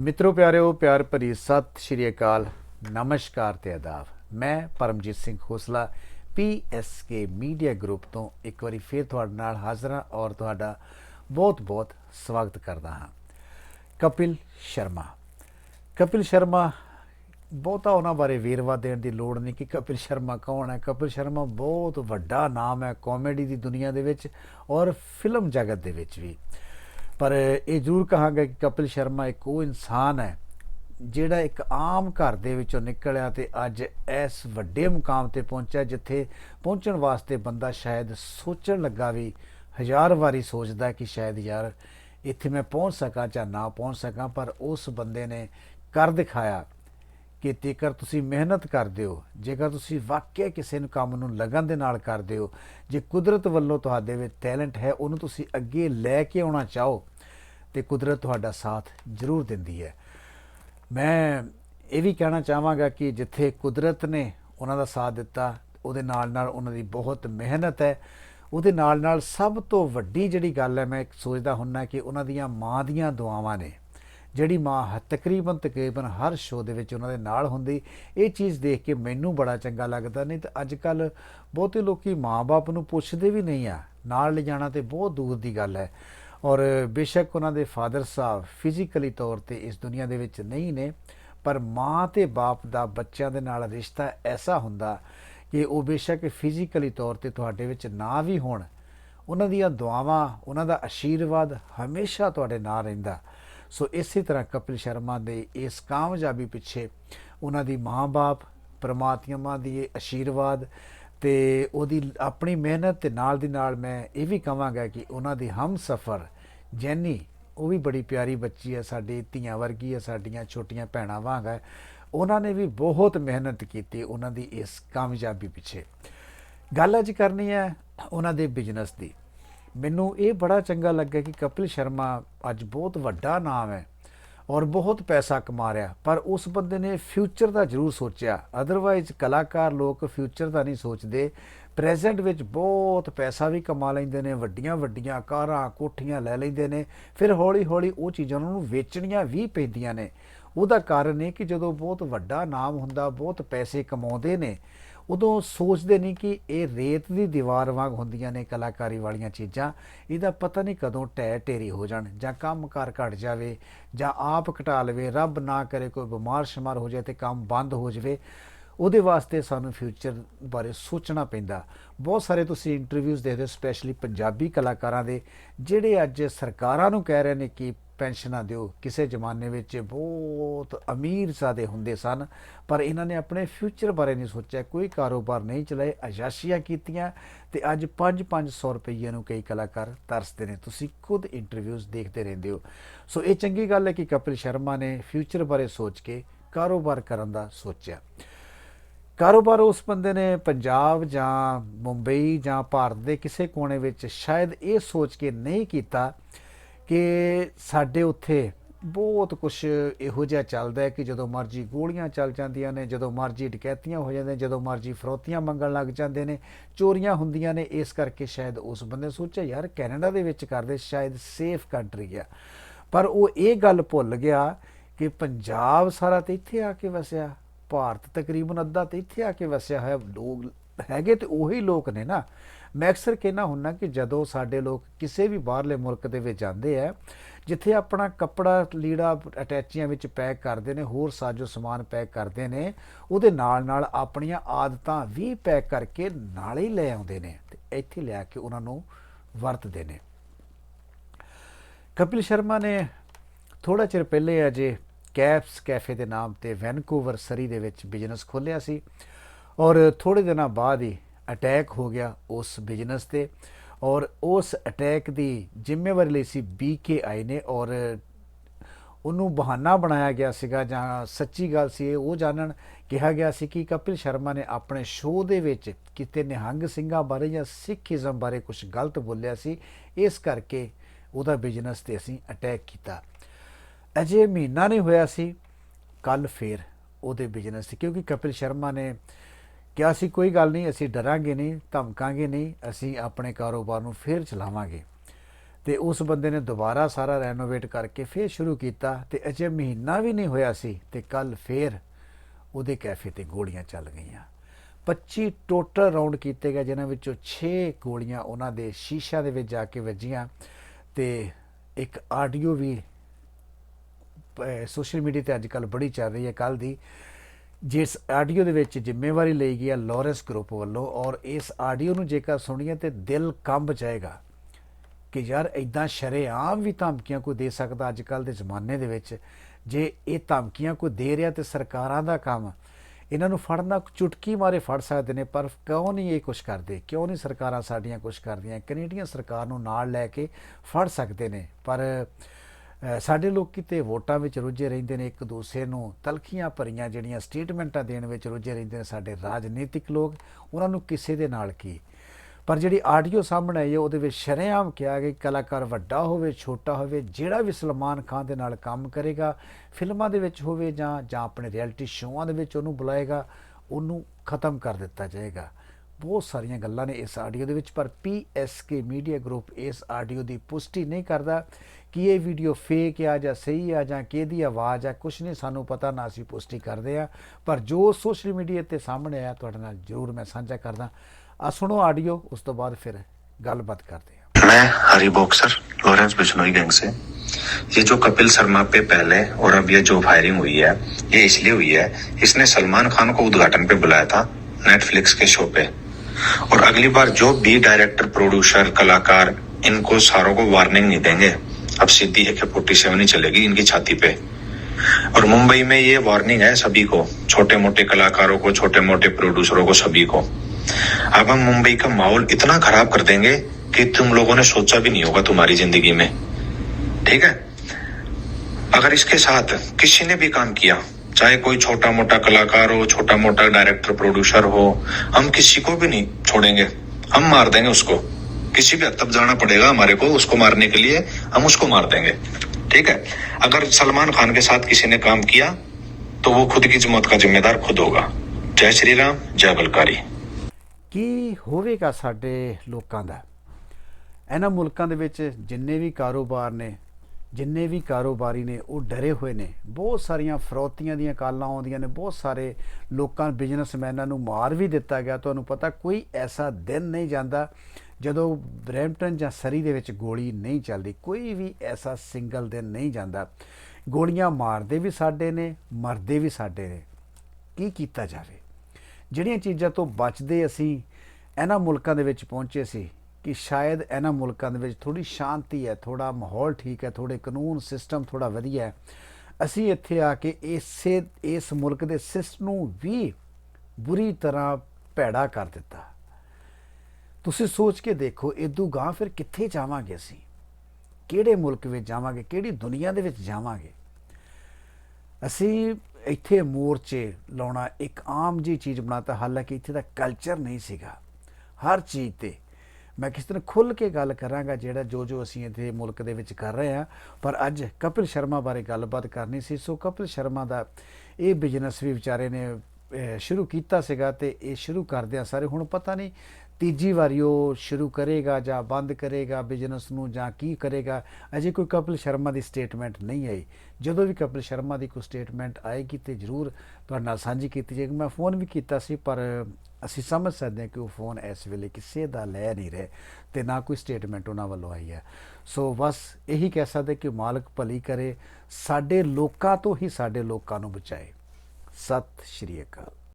ਮਿੱਤਰੋ, ਪਿਆਰਿਓ, ਪਿਆਰ ਭਰੀ ਸਤਿ ਸ਼੍ਰੀ ਅਕਾਲ। ਨਮਸਕਾਰ ਤੇ ਆਦਾਬ। ਮੈਂ Paramjit Singh Khosla PSK media group ਤੋਂ ਇੱਕ ਵਾਰੀ ਫੇਰ ਤੁਹਾਡੇ ਨਾਲ ਹਾਜ਼ਰ ਹਾਂ ਔਰ ਤੁਹਾਡਾ ਬਹੁਤ-ਬਹੁਤ ਸਵਾਗਤ ਕਰਦਾ ਹਾਂ। ਕਪਿਲ ਸ਼ਰਮਾ। ਕਪਿਲ ਸ਼ਰਮਾ, ਬਹੁਤਾ ਉਹਨਾਂ ਬਾਰੇ ਵੇਰਵਾ ਦੇਣ ਦੀ ਲੋੜ ਨਹੀਂ ਕਿ ਕਪਿਲ ਸ਼ਰਮਾ ਕੌਣ ਹੈ? ਕਪਿਲ ਸ਼ਰਮਾ ਬਹੁਤ ਵੱਡਾ ਨਾਮ ਹੈ ਕਾਮੇਡੀ ਦੀ ਦੁਨੀਆ ਦੇ ਵਿੱਚ ਔਰ ਫਿਲਮ ਜਗਤ ਦੇ ਵਿੱਚ ਵੀ। ਪਰ ਇਹ ਜ਼ਰੂਰ ਕਹਾਂਗਾ ਕਿ ਕਪਿਲ ਸ਼ਰਮਾ ਇੱਕ ਉਹ ਇਨਸਾਨ ਹੈ ਜਿਹੜਾ ਇੱਕ ਆਮ ਘਰ ਦੇ ਵਿੱਚੋਂ ਨਿਕਲਿਆ ਤੇ ਅੱਜ ਇਸ ਵੱਡੇ ਮੁਕਾਮ ਤੇ ਪਹੁੰਚਿਆ ਜਿੱਥੇ ਪਹੁੰਚਣ ਵਾਸਤੇ ਬੰਦਾ ਸ਼ਾਇਦ ਸੋਚਣ ਲੱਗਾ ਵੀ ਹਜ਼ਾਰ ਵਾਰੀ ਸੋਚਦਾ ਕਿ ਸ਼ਾਇਦ ਯਾਰ ਇੱਥੇ ਮੈਂ ਪਹੁੰਚ ਸਕਾਂ ਜਾਂ ਨਾ ਪਹੁੰਚ ਸਕਾਂ, ਪਰ ਉਸ ਬੰਦੇ ਨੇ ਕਰ ਦਿਖਾਇਆ ਕਿ ਜੇਕਰ ਤੁਸੀਂ ਮਿਹਨਤ ਕਰਦੇ ਹੋ, ਜੇਕਰ ਤੁਸੀਂ ਵਾਕਿਆ ਕਿਸੇ ਨੂੰ ਕੰਮ ਨੂੰ ਲਗਨ ਦੇ ਨਾਲ ਕਰਦੇ ਹੋ, ਜੇ ਕੁਦਰਤ ਵੱਲੋਂ ਤੁਹਾਡੇ ਵਿੱਚ ਟੈਲੈਂਟ ਹੈ, ਉਹਨੂੰ ਤੁਸੀਂ ਅੱਗੇ ਲੈ ਕੇ ਆਉਣਾ ਚਾਹੋ ਤੇ ਕੁਦਰਤ ਤੁਹਾਡਾ ਸਾਥ ਜ਼ਰੂਰ ਦਿੰਦੀ ਹੈ। ਮੈਂ ਇਹ ਵੀ ਕਹਿਣਾ ਚਾਹਾਂਗਾ ਕਿ ਜਿੱਥੇ ਕੁਦਰਤ ਨੇ ਉਹਨਾਂ ਦਾ ਸਾਥ ਦਿੱਤਾ, ਉਹਦੇ ਨਾਲ ਨਾਲ ਉਹਨਾਂ ਦੀ ਬਹੁਤ ਮਿਹਨਤ ਹੈ। ਉਹਦੇ ਨਾਲ ਨਾਲ ਸਭ ਤੋਂ ਵੱਡੀ ਜਿਹੜੀ ਗੱਲ ਹੈ, ਮੈਂ ਸੋਚਦਾ ਹੁੰਨਾ ਕਿ ਉਹਨਾਂ ਦੀਆਂ ਮਾਂ ਦੀਆਂ ਦੁਆਵਾਂ ਨੇ। ਜਿਹੜੀ ਮਾਂ ਤਕਰੀਬਨ ਤਕਰੀਬਨ ਹਰ ਸ਼ੋਅ ਦੇ ਵਿੱਚ ਉਹਨਾਂ ਦੇ ਨਾਲ ਹੁੰਦੀ। ਇਹ ਚੀਜ਼ ਦੇਖ ਕੇ ਮੈਨੂੰ ਬੜਾ ਚੰਗਾ ਲੱਗਦਾ। ਨਹੀਂ ਤਾਂ ਅੱਜ ਕੱਲ ਬਹੁਤੇ ਲੋਕੀ ਮਾਂ-ਬਾਪ ਨੂੰ ਪੁੱਛਦੇ ਵੀ ਨਹੀਂ ਆ। ਨਾਲ ਲਿਜਾਣਾ ਤੇ ਬਹੁਤ ਦੂਰ ਦੀ ਗੱਲ ਹੈ। ਔਰ ਬੇਸ਼ੱਕ ਉਹਨਾਂ ਦੇ ਫਾਦਰ ਸਾਹਿਬ ਫਿਜ਼ੀਕਲੀ ਤੌਰ ਤੇ ਇਸ ਦੁਨੀਆ ਦੇ ਵਿੱਚ ਨਹੀਂ ਨੇ, ਪਰ ਮਾਂ ਤੇ ਬਾਪ ਦਾ ਬੱਚਿਆਂ ਦੇ ਨਾਲ ਰਿਸ਼ਤਾ ਐਸਾ ਹੁੰਦਾ ਕਿ ਉਹ ਬੇਸ਼ੱਕ ਫਿਜ਼ੀਕਲੀ ਤੌਰ ਤੇ ਤੁਹਾਡੇ ਵਿੱਚ ਨਾ ਵੀ ਹੋਣ। ਉਹਨਾਂ ਦੀਆਂ ਦੁਆਵਾਂ, ਉਹਨਾਂ ਦਾ ਆਸ਼ੀਰਵਾਦ ਹਮੇਸ਼ਾ ਤੁਹਾਡੇ ਨਾਲ ਰਹਿੰਦਾ। ਸੋ ਇਸੇ ਤਰ੍ਹਾਂ ਕਪਿਲ ਸ਼ਰਮਾ ਦੇ ਇਸ ਕਾਮਯਾਬੀ ਪਿੱਛੇ ਉਹਨਾਂ ਦੀ ਮਾਂ-ਬਾਪ, ਪ੍ਰਮਾਤਮਾ ਦੀ ਇਹ ਆਸ਼ੀਰਵਾਦ ਤੇ ਉਹਦੀ ਆਪਣੀ ਮਿਹਨਤ ਤੇ ਨਾਲ ਦੀ ਨਾਲ ਮੈਂ ਇਹ ਵੀ ਕਹਾਂਗਾ ਕਿ ਉਹਨਾਂ ਦੀ ਹਮ ਸਫਰ, ਜੈਨੀ, ਉਹ ਵੀ ਬੜੀ ਪਿਆਰੀ ਬੱਚੀ ਹੈ, ਸਾਡੀ ਧੀਆਂ ਵਰਗੀ ਹੈ, ਸਾਡੀਆਂ ਛੋਟੀਆਂ ਭੈਣਾਂ ਵਾਂਗ ਹੈ। ਉਹਨਾਂ ਨੇ ਵੀ ਬਹੁਤ ਮਿਹਨਤ ਕੀਤੀ ਉਹਨਾਂ ਦੀ ਇਸ ਕਾਮਯਾਬੀ ਪਿੱਛੇ। ਗੱਲ ਅੱਜ ਕਰਨੀ ਹੈ ਉਹਨਾਂ ਦੇ ਬਿਜ਼ਨਸ ਦੀ। ਮੈਨੂੰ ਇਹ ਬੜਾ ਚੰਗਾ ਲੱਗਾ ਕਿ ਕਪਿਲ ਸ਼ਰਮਾ ਅੱਜ ਬਹੁਤ ਵੱਡਾ ਨਾਮ ਹੈ। ਔਰ ਬਹੁਤ ਪੈਸਾ ਕਮਾ ਰਿਹਾ। ਪਰ ਉਸ ਬੰਦੇ ਨੇ ਫਿਊਚਰ ਦਾ ਜ਼ਰੂਰ ਸੋਚਿਆ। ਅਦਰਵਾਈਜ਼ ਕਲਾਕਾਰ ਲੋਕ ਫਿਊਚਰ ਦਾ ਨਹੀਂ ਸੋਚਦੇ। ਪ੍ਰੈਜ਼ੈਂਟ ਵਿੱਚ ਬਹੁਤ ਪੈਸਾ ਵੀ ਕਮਾ ਲੈਂਦੇ ਨੇ। ਵੱਡੀਆਂ ਵੱਡੀਆਂ ਕਾਰਾਂ, ਕੋਠੀਆਂ ਲੈ ਲੈਂਦੇ ਨੇ। ਫਿਰ ਹੌਲੀ ਹੌਲੀ ਉਹ ਚੀਜ਼ਾਂ ਉਹਨਾਂ ਨੂੰ ਵੇਚਣੀਆਂ ਵੀ ਪੈਂਦੀਆਂ ਨੇ। ਉਹਦਾ ਕਾਰਨ ਇਹ ਕਿ ਜਦੋਂ ਬਹੁਤ ਵੱਡਾ ਨਾਮ ਹੁੰਦਾ, ਬਹੁਤ ਪੈਸੇ ਕਮਾਉਂਦੇ ਨੇ ਉਦੋਂ ਸੋਚਦੇ ਨਹੀਂ ਕਿ ਇਹ ਰੇਤ ਦੀ ਦੀਵਾਰ ਵਾਂਗ ਹੁੰਦੀਆਂ ਨੇ ਕਲਾਕਾਰੀ ਵਾਲੀਆਂ ਚੀਜ਼ਾਂ। ਇਹਦਾ ਪਤਾ ਨਹੀਂ ਕਦੋਂ ਟੈ ਢੇਰੀ ਹੋ ਜਾਣ ਜਾਂ ਕੰਮ ਕੰਮਕਾਰ ਘਟ ਜਾਵੇ ਜਾਂ ਆਪ ਘਟਾ ਲਵੇ, ਰੱਬ ਨਾ ਕਰੇ ਕੋਈ ਬਿਮਾਰ ਸ਼ਮਾਰ ਹੋ ਜਾਏ ਤੇ ਕੰਮ ਬੰਦ ਹੋ ਜਾਵੇ। ਉਹਦੇ ਵਾਸਤੇ ਸਾਨੂੰ ਫਿਊਚਰ ਬਾਰੇ ਸੋਚਣਾ ਪੈਂਦਾ। ਬਹੁਤ ਸਾਰੇ ਤੁਸੀਂ ਇੰਟਰਵਿਊਜ਼ ਦੇਖਦੇ ਹੋ, ਸਪੈਸ਼ਲੀ ਪੰਜਾਬੀ ਕਲਾਕਾਰਾਂ ਦੇ, ਜਿਹੜੇ ਅੱਜ ਸਰਕਾਰਾਂ ਨੂੰ ਕਹਿ ਰਹੇ ਨੇ ਕਿ ਪੈਨਸ਼ਨਾਂ ਦਿਓ। ਕਿਸੇ ਜ਼ਮਾਨੇ ਵਿੱਚ ਬਹੁਤ ਅਮੀਰ ਸਾਦੇ ਹੁੰਦੇ ਸਨ, ਪਰ ਇਹਨਾਂ ਨੇ ਆਪਣੇ ਫਿਊਚਰ ਬਾਰੇ ਨਹੀਂ ਸੋਚਿਆ। ਕੋਈ ਕਾਰੋਬਾਰ ਨਹੀਂ ਚਲਾਏ, ਅਜਾਸ਼ੀਆਂ ਕੀਤੀਆਂ ਤੇ ਅੱਜ 5-500 ਰੁਪਏ ਨੂੰ ਕਈ ਕਲਾਕਾਰ ਤਰਸਦੇ ਨੇ। ਤੁਸੀਂ ਖੁਦ ਇੰਟਰਵਿਊਜ਼ ਦੇਖਦੇ ਰਹਿੰਦੇ ਹੋ। ਸੋ ਇਹ ਚੰਗੀ ਗੱਲ ਹੈ ਕਿ ਕਪਿਲ ਸ਼ਰਮਾ ਨੇ ਫਿਊਚਰ ਬਾਰੇ ਸੋਚ ਕੇ ਕਾਰੋਬਾਰ ਕਰਨ ਦਾ ਸੋਚਿਆ। ਕਾਰੋਬਾਰ ਉਸ ਬੰਦੇ ਨੇ ਪੰਜਾਬ ਜਾਂ ਮੁੰਬਈ ਜਾਂ ਭਾਰਤ ਦੇ ਕਿਸੇ ਕੋਨੇ ਵਿੱਚ ਸ਼ਾਇਦ ਇਹ ਸੋਚ ਕੇ ਨਹੀਂ ਕੀਤਾ ਕਿ ਸਾਡੇ ਉੱਥੇ ਬਹੁਤ ਕੁਝ ਇਹੋ ਜਿਹਾ ਚੱਲਦਾ ਹੈ ਕਿ ਜਦੋਂ ਮਰਜ਼ੀ ਗੋਲੀਆਂ ਚੱਲ ਜਾਂਦੀਆਂ ਨੇ, ਜਦੋਂ ਮਰਜ਼ੀ ਡਕੈਤੀਆਂ ਹੋ ਜਾਂਦੀਆਂ ਜਦੋਂ ਮਰਜ਼ੀ ਫਰੋਤੀਆਂ ਮੰਗਣ ਲੱਗ ਜਾਂਦੇ ਨੇ, ਚੋਰੀਆਂ ਹੁੰਦੀਆਂ ਨੇ, ਇਸ ਕਰਕੇ ਸ਼ਾਇਦ ਉਸ ਬੰਦੇ ਨੇ ਸੋਚਿਆ, ਯਾਰ, ਕੈਨੇਡਾ ਦੇ ਵਿੱਚ ਕਰਦੇ ਸ਼ਾਇਦ ਸੇਫ ਕੰਟਰੀ ਆ। ਪਰ ਉਹ ਇਹ ਗੱਲ ਭੁੱਲ ਗਿਆ ਕਿ ਪੰਜਾਬ ਸਾਰਾ ਤੇ ਇੱਥੇ ਆ ਕੇ ਵਸਿਆ, ਭਾਰਤ ਤਕਰੀਬਨ ਅੱਧਾ ਤੇ ਇੱਥੇ ਆ ਕੇ ਵਸਿਆ ਹੋਇਆ, ਲੋਕ ਹੈਗੇ ਤੇ ਉਹੀ ਲੋਕ ਨੇ ਨਾ। ਮੈਂ ਅਕਸਰ ਕਹਿਣਾ ਹੁੰਨਾ ਕਿ ਜਦੋਂ ਸਾਡੇ ਲੋਕ ਕਿਸੇ ਵੀ ਬਾਹਰਲੇ ਮੁਲਕ ਦੇ ਵਿੱਚ ਜਾਂਦੇ ਆ, ਜਿੱਥੇ ਆਪਣਾ ਕੱਪੜਾ, ਲੀੜਾ ਅਟੈਚੀਆਂ ਵਿੱਚ ਪੈਕ ਕਰਦੇ ਨੇ, ਹੋਰ ਸਾਜੋ ਸਮਾਨ ਪੈਕ ਕਰਦੇ ਨੇ, ਉਹਦੇ ਨਾਲ ਨਾਲ ਆਪਣੀਆਂ ਆਦਤਾਂ ਵੀ ਪੈਕ ਕਰਕੇ ਨਾਲ ਹੀ ਲੈ ਆਉਂਦੇ ਨੇ ਤੇ ਇੱਥੇ ਲਿਆ ਕੇ ਉਹਨਾਂ ਨੂੰ ਵਰਤਦੇ ਨੇ। ਕਪਿਲ ਸ਼ਰਮਾ ਨੇ ਥੋੜਾ ਚਿਰ ਪਹਿਲੇ ਅਜੇ ਕੈਪਸ ਕੈਫੇ ਦੇ ਨਾਮ ਤੇ ਵੈਨਕੂਵਰ ਸਰੀ ਦੇ ਵਿੱਚ ਬਿਜ਼ਨਸ ਖੋਲ੍ਹਿਆ ਸੀ। ਔਰ ਥੋੜੇ ਦਿਨਾਂ ਬਾਅਦ ਹੀ ਅਟੈਕ ਹੋ ਗਿਆ ਉਸ ਬਿਜ਼ਨਸ ਤੇ ਔਰ ਉਸ ਅਟੈਕ ਦੀ ਜ਼ਿੰਮੇਵਾਰੀ ਲਈ ਸੀ ਬੀਕੇਆਈ ਨੇ ਔਰ ਉਹਨੂੰ ਬਹਾਨਾ ਬਣਾਇਆ ਗਿਆ ਸੀਗਾ ਜਾਂ ਸੱਚੀ ਗੱਲ ਸੀ ਇਹ, ਉਹ ਜਾਣਨ ਕਿਹਾ ਗਿਆ ਸੀ ਕਿ ਕਪਿਲ ਸ਼ਰਮਾ ਨੇ ਆਪਣੇ ਸ਼ੋਅ ਦੇ ਵਿੱਚ ਕਿਤੇ ਨਿਹੰਗ ਸਿੰਘਾਂ ਬਾਰੇ ਜਾਂ ਸਿੱਖੀਜ਼ਮ ਬਾਰੇ ਕੁਝ ਗਲਤ ਬੋਲਿਆ ਸੀ, ਇਸ ਕਰਕੇ ਉਹਦਾ ਬਿਜ਼ਨਸ ਤੇ ਅਸੀਂ ਅਟੈਕ ਕੀਤਾ। ਅਜੇ ਮਹੀਨਾ ਨਹੀਂ ਹੋਇਆ ਸੀ ਕੱਲ ਫੇਰ ਉਹਦੇ ਬਿਜ਼ਨਸ 'ਤੇ, ਕਿਉਂਕਿ ਕਪਿਲ ਸ਼ਰਮਾ ਨੇ ਕਿਹਾ ਸੀ, ਕੋਈ ਗੱਲ ਨਹੀਂ, ਅਸੀਂ ਡਰਾਂਗੇ ਨਹੀਂ, ਧਮਕਾਂਗੇ ਨਹੀਂ, ਅਸੀਂ ਆਪਣੇ ਕਾਰੋਬਾਰ ਨੂੰ ਫੇਰ ਚਲਾਵਾਂਗੇ। ਤੇ ਉਸ ਬੰਦੇ ਨੇ ਦੁਬਾਰਾ ਸਾਰਾ ਰੈਨੋਵੇਟ ਕਰਕੇ ਫੇਰ ਸ਼ੁਰੂ ਕੀਤਾ ਤੇ ਅਜੇ ਮਹੀਨਾ ਵੀ ਨਹੀਂ ਹੋਇਆ ਸੀ ਤੇ ਕੱਲ ਫੇਰ ਉਹਦੇ ਕੈਫੇ ਤੇ ਗੋਲੀਆਂ ਚੱਲ ਗਈਆਂ। 25 ਟੋਟਲ ਰਾਉਂਡ ਕੀਤੇ ਗਏ, ਜਿਨ੍ਹਾਂ ਵਿੱਚੋਂ 6 ਗੋਲੀਆਂ ਉਹਨਾਂ ਦੇ ਸ਼ੀਸ਼ਾ ਦੇ ਵਿੱਚ ਜਾ ਕੇ ਵੱਜੀਆਂ ਤੇ ਇੱਕ ਆਡੀਓ ਵੀ ਸੋਸ਼ਲ ਮੀਡੀਆ ਤੇ ਅੱਜ ਕੱਲ ਬੜੀ ਚੱਲ ਰਹੀ ਹੈ ਕੱਲ ਦੀ। ਜਿਸ ਆਡੀਓ ਦੇ ਵਿੱਚ ਜ਼ਿੰਮੇਵਾਰੀ ਲਈ ਗਈ ਹੈ ਲਾਰੈਂਸ ਗਰੁੱਪ ਵੱਲੋਂ ਔਰ ਇਸ ਆਡੀਓ ਨੂੰ ਜੇਕਰ ਸੁਣੀਏ ਤੇ ਦਿਲ ਕੰਬ ਜਾਏਗਾ ਕਿ ਯਾਰ ਇਦਾਂ ਸ਼ਰੇਆਮ ਵੀ ਧਮਕੀਆਂ ਕੋਈ ਦੇ ਸਕਦਾ ਅੱਜ ਕੱਲ ਦੇ ਜ਼ਮਾਨੇ ਦੇ ਵਿੱਚ। ਜੇ ਇਹ ਧਮਕੀਆਂ ਕੋਈ ਦੇ ਰਿਹਾ ਤੇ ਸਰਕਾਰਾਂ ਦਾ ਕੰਮ, ਇਹਨਾਂ ਨੂੰ ਫੜਨਾ ਚੁਟਕੀ ਮਾਰੇ ਫੜ ਸਕਦੇ ਨੇ, ਪਰ ਕਿਉਂ ਨਹੀਂ ਇਹ ਕੁਝ ਕਰਦੇ? ਕਿਉਂ ਨਹੀਂ ਸਰਕਾਰਾਂ ਸਾਡੀਆਂ ਕੁਝ ਕਰਦੀਆਂ? ਕੈਨੇਡੀਅਨ ਸਰਕਾਰ ਨੂੰ ਨਾਲ ਲੈ ਕੇ ਫੜ ਸਕਦੇ ਨੇ। ਪਰ ਸਾਡੇ ਲੋਕ ਕਿਤੇ ਵੋਟਾਂ ਵਿੱਚ ਰੁੱਝੇ ਰਹਿੰਦੇ ਨੇ, ਇੱਕ ਦੂਸਰੇ ਨੂੰ ਤਲਖੀਆਂ ਭਰੀਆਂ ਜਿਹੜੀਆਂ ਸਟੇਟਮੈਂਟਾਂ ਦੇਣ ਵਿੱਚ ਰੁੱਝੇ ਰਹਿੰਦੇ ਨੇ ਸਾਡੇ ਰਾਜਨੀਤਿਕ ਲੋਕ, ਉਹਨਾਂ ਨੂੰ ਕਿਸੇ ਦੇ ਨਾਲ ਕੀ? ਪਰ ਜਿਹੜੀ ਆਡੀਓ ਸਾਹਮਣੇ ਆਈ ਹੈ, ਉਹਦੇ ਵਿੱਚ ਸ਼ਰੇਆਮ ਕਿਹਾ ਗਿਆ ਕਿ ਕਲਾਕਾਰ ਵੱਡਾ ਹੋਵੇ, ਛੋਟਾ ਹੋਵੇ, ਜਿਹੜਾ ਵੀ ਸਲਮਾਨ ਖਾਨ ਦੇ ਨਾਲ ਕੰਮ ਕਰੇਗਾ, ਫਿਲਮਾਂ ਦੇ ਵਿੱਚ ਹੋਵੇ ਜਾਂ ਜਾਂ ਆਪਣੇ ਰਿਐਲਿਟੀ ਸ਼ੋਆਂ ਦੇ ਵਿੱਚ ਉਹਨੂੰ ਬੁਲਾਏਗਾ, ਉਹਨੂੰ ਖਤਮ ਕਰ ਦਿੱਤਾ ਜਾਏਗਾ। ਬਹੁਤ ਸਾਰੀਆਂ ਗੱਲਾਂ ਨੇ ਇਸ ਆਡੀਓ ਦੇ ਵਿੱਚ ਪਰ ਪੀਐਸਕੇ ਮੀਡੀਆ ਗਰੁੱਪ ਇਸ ਆਡੀਓ ਦੀ ਪੁਸ਼ਟੀ ਨਹੀਂ ਕਰਦਾ ਕਿ ਇਹ ਵੀਡੀਓ ਫੇਕ ਆ ਜਾਂ ਸਹੀ ਆ ਜਾਂ ਕਿਹਦੀ ਆਵਾਜ਼ ਆ ਕੁਝ ਨਹੀਂ ਸਾਨੂੰ ਪਤਾ ਨਾ ਅਸੀਂ ਪੁਸ਼ਟੀ ਕਰਦੇ ਆ ਪਰ ਜੋ ਸੋਸ਼ਲ ਮੀਡੀਆ ਤੇ ਸਾਹਮਣੇ ਆਇਆ ਤੁਹਾਡੇ ਨਾਲ ਜ਼ਰੂਰ ਮੈਂ ਸਾਂਝਾ ਕਰਦਾ ਆ ਸੁਣੋ ਆਡੀਓ ਉਸ ਤੋਂ ਬਾਅਦ ਫਿਰ ਗੱਲਬਾਤ ਕਰਦੇ ਆ मैं हरी बॉक्सर लॉरेंस बिश्नोई गैंग से ये जो कपिल शर्मा पे पहले और अब ये जो फायरिंग हुई है ये इसलिए हुई है इसने सलमान खान को उद्घाटन पे बुलाया था नेटफ्लिक्स के शो पे और अगली बार जो भी डायरेक्टर प्रोड्यूसर कलाकार, इनको सारों को वार्निंग नहीं देंगे। अब सीधी है फोर्टी सेवन ही चलेगी इनकी छाती पे। और मुंबई में ये वार्निंग है सभी को छोटे मोटे कलाकारों को छोटे मोटे प्रोड्यूसरों को, सभी को। अब हम मुंबई का माहौल इतना खराब कर देंगे कि तुम लोगों ने सोचा भी नहीं होगा तुम्हारी ज़िंदगी में। ठीक है? अगर इसके साथ किसी ने भी काम किया चाहे कोई छोटा मोटा कलाकार हो छोटा मोटा डायरेक्टर प्रोड्यूसर हो हम किसी को भी नहीं छोड़ेंगे हम मार देंगे उसको किसी भी हद तक जाना पड़ेगा हमारे को उसको मारने के लिए हम उसको मार देंगे ठीक है अगर सलमान खान के साथ किसी ने काम किया तो वो खुद की मौत का जिम्मेदार खुद होगा जय श्री राम जय बलकारी ਕੀ ਹੋਵੇਗਾ ਸਾਡੇ ਲੋਕਾਂ ਦਾ ਇਹਨਾਂ ਮੁਲਕਾਂ ਦੇ ਵਿੱਚ ਜਿੰਨੇ ਵੀ ਕਾਰੋਬਾਰ ਨੇ ਜਿੰਨੇ ਵੀ ਕਾਰੋਬਾਰੀ ਨੇ, ਉਹ ਡਰੇ ਹੋਏ ਨੇ। ਬਹੁਤ ਸਾਰੀਆਂ ਫਰੋਤੀਆਂ ਦੀਆਂ ਕਾਲਾਂ ਆਉਂਦੀਆਂ ਨੇ, ਬਹੁਤ ਸਾਰੇ ਲੋਕਾਂ, ਬਿਜ਼ਨਸਮੈਨਾਂ ਨੂੰ ਮਾਰ ਵੀ ਦਿੱਤਾ ਗਿਆ। ਤੁਹਾਨੂੰ ਪਤਾ ਕੋਈ ਐਸਾ ਦਿਨ ਨਹੀਂ ਜਾਂਦਾ ਜਦੋਂ ਬਰੈਂਪਟਨ ਜਾਂ ਸਰੀ ਦੇ ਵਿੱਚ ਗੋਲੀ ਨਹੀਂ ਚੱਲਦੀ। ਕੋਈ ਵੀ ਐਸਾ ਸਿੰਗਲ ਦਿਨ ਨਹੀਂ ਜਾਂਦਾ। ਗੋਲੀਆਂ ਮਾਰਦੇ ਵੀ ਸਾਡੇ ਨੇ, ਮਰਦੇ ਵੀ ਸਾਡੇ ਨੇ। ਕੀ ਕੀਤਾ ਜਾਵੇ? ਜਿਹੜੀਆਂ ਚੀਜ਼ਾਂ ਤੋਂ ਬਚਦੇ ਅਸੀਂ, ਇਹਨਾਂ ਮੁਲਕਾਂ ਦੇ ਵਿੱਚ ਪਹੁੰਚੇ ਸੀ ਕਿ ਸ਼ਾਇਦ ਇਹਨਾਂ ਮੁਲਕਾਂ ਦੇ ਵਿੱਚ ਥੋੜੀ ਸ਼ਾਂਤੀ ਹੈ ਥੋੜਾ ਮਾਹੌਲ ਠੀਕ ਹੈ ਥੋੜੇ ਕਾਨੂੰਨ ਸਿਸਟਮ ਥੋੜਾ ਵਧੀਆ ਹੈ। ਅਸੀਂ ਇੱਥੇ ਆ ਕੇ ਇਸੇ, ਇਸ ਮੁਲਕ ਦੇ ਸਿਸਟਮ ਨੂੰ ਵੀ ਬੁਰੀ ਤਰ੍ਹਾਂ ਭੈੜਾ ਕਰ ਦਿੱਤਾ। ਤੁਸੀਂ ਸੋਚ ਕੇ ਦੇਖੋ ਇਦੋਂ ਗਾਂ ਫਿਰ ਕਿੱਥੇ ਜਾਵਾਂਗੇ ਅਸੀਂ? ਕਿਹੜੇ ਮੁਲਕ ਵਿੱਚ ਜਾਵਾਂਗੇ? ਕਿਹੜੀ ਦੁਨੀਆ ਦੇ ਵਿੱਚ ਜਾਵਾਂਗੇ? ਅਸੀਂ ਇੱਥੇ ਮੋਰਚੇ ਲਾਉਣਾ ਇੱਕ ਆਮ ਜੀ ਚੀਜ਼ ਬਣਾਤਾ, ਹਾਲਾਂਕਿ ਇੱਥੇ ਦਾ ਕਲਚਰ ਨਹੀਂ ਸੀਗਾ। ਹਰ ਚੀਜ਼ ਤੇ ਮੈਂ ਕਿਸੇ ਤਰ੍ਹਾਂ ਖੁੱਲ ਕੇ ਗੱਲ ਕਰਾਂਗਾ ਜਿਹੜਾ ਜੋ ਜੋ ਅਸੀਂ ਇੱਥੇ ਮੁਲਕ ਦੇ ਵਿੱਚ ਕਰ ਰਹੇ ਹਾਂ। ਪਰ ਅੱਜ ਕਪਿਲ ਸ਼ਰਮਾ ਬਾਰੇ ਗੱਲਬਾਤ ਕਰਨੀ ਸੀ। ਸੋ ਕਪਿਲ ਸ਼ਰਮਾ ਦਾ ਇਹ ਬਿਜ਼ਨਸ ਵੀ ਵਿਚਾਰੇ ਨੇ ਸ਼ੁਰੂ ਕੀਤਾ ਸੀਗਾ ਤੇ ਇਹ ਸ਼ੁਰੂ ਕਰਦਿਆਂ ਸਾਰੇ ਹੁਣ ਪਤਾ ਨਹੀਂ ਤੀਜੀ ਵਾਰੀ ਉਹ ਸ਼ੁਰੂ ਕਰੇਗਾ ਜਾਂ ਬੰਦ ਕਰੇਗਾ ਬਿਜ਼ਨਸ ਨੂੰ ਜਾਂ ਕੀ ਕਰੇਗਾ। ਅਜੇ ਕੋਈ ਕਪਿਲ ਸ਼ਰਮਾ ਦੀ ਸਟੇਟਮੈਂਟ ਨਹੀਂ ਆਈ। ਜਦੋਂ ਵੀ ਕਪਿਲ ਸ਼ਰਮਾ ਦੀ ਕੋਈ ਸਟੇਟਮੈਂਟ ਆਏਗੀ ਤੇ ਜ਼ਰੂਰ ਤੁਹਾਡੇ ਨਾਲ ਸਾਂਝੀ ਕੀਤੀ ਜਾਏਗੀ। ਮੈਂ ਫੋਨ ਵੀ ਕੀਤਾ ਸੀ ਪਰ ਅਸੀਂ ਸਮਝ ਸਕਦੇ ਹਾਂ ਕਿ ਉਹ ਫੋਨ ਇਸ ਵੇਲੇ ਕਿਸੇ ਦਾ ਲੈ ਨਹੀਂ ਰਹੇ ਤੇ ਨਾ ਕੋਈ ਸਟੇਟਮੈਂਟ ਉਹਨਾਂ ਵੱਲੋਂ ਆਈ ਹੈ। ਸੋ ਬਸ ਇਹੀ ਕਹਿ ਸਕਦੇ ਕਿ ਮਾਲਕ ਭਲੀ ਕਰੇ, ਸਾਡੇ ਲੋਕਾਂ ਤੋਂ ਹੀ ਸਾਡੇ ਲੋਕਾਂ ਨੂੰ ਬਚਾਏ। ਸਤਿ ਸ਼੍ਰੀ ਅਕਾਲ।